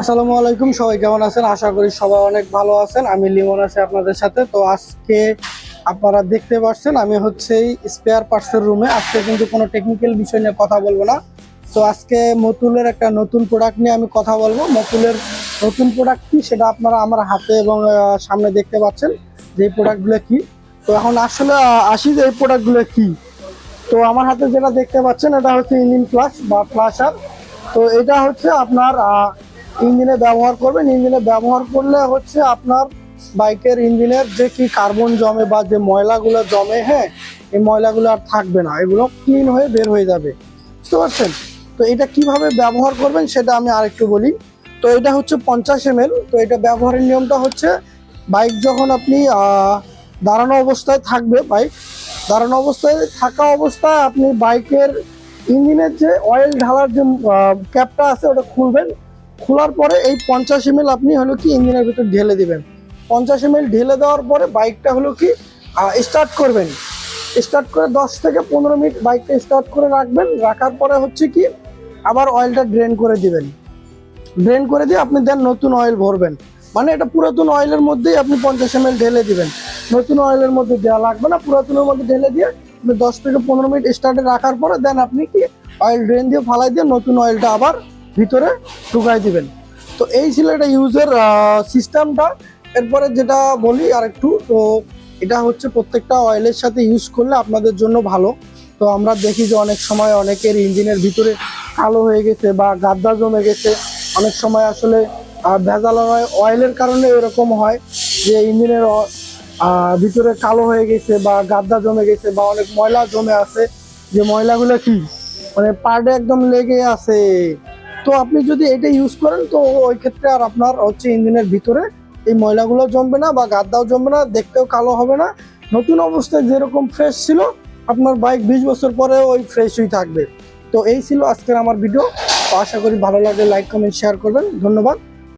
আসসালামু আলাইকুম, সবাই কেমন আছেন? আশা করি সবাই অনেক ভালো আছেন। আমি লিমন আছি আপনাদের সাথে। তো আজকে আপনারা দেখতে পাচ্ছেন আমি হচ্ছে স্পেয়ার পার্টসের রুমে আজকে কিন্তু কোনো টেকনিক্যাল বিষয় নিয়ে কথা বলব না। তো আজকে মতুলের একটা নতুন প্রোডাক্ট নিয়ে আমি কথা বলব। মতুলের নতুন প্রোডাক্ট কী সেটা আপনারা আমার হাতে এবং সামনে দেখতে পাচ্ছেন যে এই প্রোডাক্টগুলো কী। তো এখন আসলে আসি যে এই প্রোডাক্টগুলো কী। তো আমার হাতে যেটা দেখতে পাচ্ছেন, এটা হচ্ছে ইঞ্জিন ফ্লাশ বা ফ্লাশার তো এটা হচ্ছে আপনার ইঞ্জিনে ব্যবহার করবেন। ইঞ্জিনে ব্যবহার করলে হচ্ছে আপনার বাইকের ইঞ্জিনের যে কি কার্বন জমে বা যে ময়লাগুলো জমে হ্যাঁ এই ময়লাগুলো আর থাকবে না। এগুলো ক্লিন হয়ে বের হয়ে যাবে। বুঝতে পারছেন? তো এটা কীভাবে ব্যবহার করবেন সেটা আমি আরেকটু বলি। তো এটা হচ্ছে পঞ্চাশ এম তো এটা ব্যবহারের নিয়মটা হচ্ছে বাইক যখন আপনি দাঁড়ানো অবস্থায় থাকবে, বাইক দাঁড়ানো অবস্থায় থাকা অবস্থায় আপনি বাইকের ইঞ্জিনের যে অয়েল ঢালার যে ক্যাপটা আছে, ওটা খুলবেন। খোলার পরে এই পঞ্চাশ এম আপনি হলো কি ইঞ্জিনের ভিতর ঢেলে দিবেন। পঞ্চাশ এম ঢেলে দেওয়ার পরে বাইকটা হলো কি স্টার্ট করবেন। স্টার্ট করে দশ থেকে পনেরো মিনিট বাইকটা স্টার্ট করে রাখবেন। রাখার পরে হচ্ছে কি, আবার অয়েলটা ড্রেন করে দিবেন। ড্রেন করে দিয়ে আপনি দেন নতুন অয়েল ভরবেন। মানে এটা পুরাতন অয়েলের মধ্যেই আপনি পঞ্চাশ এম ঢেলে দিবেন। নতুন অয়েলের মধ্যে দেওয়া লাগবে না, পুরাতনের মধ্যে ঢেলে দিয়ে আপনি দশ থেকে পনেরো মিনিট স্টার্টে রাখার পরে দেন আপনি কি অয়েল ড্রেন দিয়ে ফালাই দিয়ে নতুন অয়েলটা আবার ভিতরে ঢুকাই দিবেন। তো এই ছিল এটা ইউজের সিস্টেমটা এরপরে যেটা বলি আর একটু তো এটা হচ্ছে প্রত্যেকটা অয়েলের সাথে ইউজ করলে আপনাদের জন্য ভালো। তো আমরা দেখি যে অনেক সময় অনেকের ইঞ্জিনের ভিতরে কালো হয়ে গেছে বা গাদ্দা জমে গেছে। অনেক সময় আসলে ভেজাল হয়। অয়েলের কারণে এরকম হয় যে ইঞ্জিনের ভিতরে কালো হয়ে গেছে বা গাদ্দা জমে গেছে বা অনেক ময়লা জমে আছে। যে ময়লাগুলো কি? মানে পার্টে একদম লেগে আছে। তো আপনি যদি এটা ইউজ করেন, তো ওই ক্ষেত্রে আর আপনার হচ্ছে ইঞ্জিনের ভিতরে এই ময়লাগুলো জমবে না বা গাদ্দাও জমবে না, দেখতেও কালো হবে না। নতুন অবস্থায় যেরকম ফ্রেশ ছিল, আপনার বাইক বিশ বছর পরে ওই ফ্রেশই থাকবে। তো এই ছিল আজকের আমার ভিডিও আশা করি ভালো লাগলে লাইক কমেন্ট শেয়ার করবেন। ধন্যবাদ।